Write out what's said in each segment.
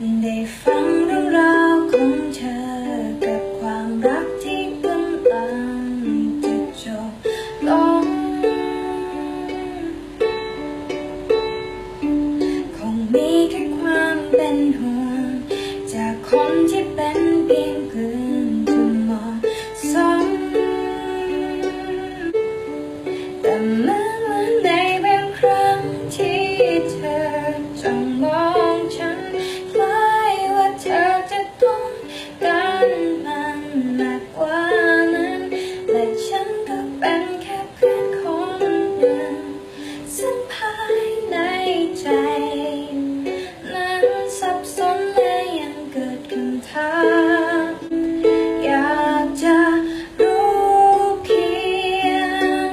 ได้ฟังเรื่องราวของเธอ กับความรักที่กำลังจะจบลงคงมีแค่ความเป็นห่วง จากคนที่เป็นเพียงเพื่อนที่เหมาะสมแต่เมื่อ นั้นสับสนและยังเกิดคำถามอยากจะรู้เพียง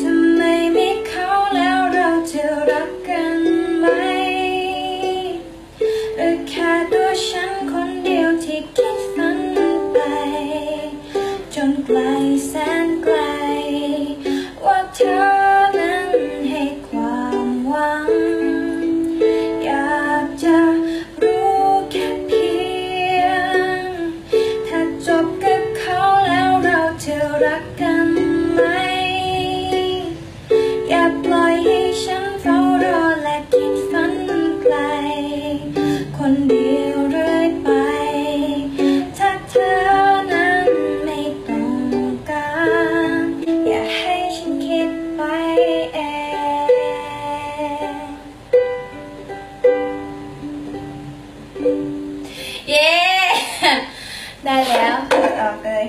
ทำไมมีเขาแล้วเราจะรักกันไหมหรือแค่ตัวฉันคนเดียวที่คิดฝันไป จนไกลแสนไกลว่าเธอ รักกันไหม อย่าปล่อยให้ฉันเฝ้ารอและคิดฝันไกล คนเดียวเรื่อยไป ถ้าเธอนั้นไม่ต้องการ อย่าให้ฉันคิดไปเองเย้ ได้แล้วออกเลย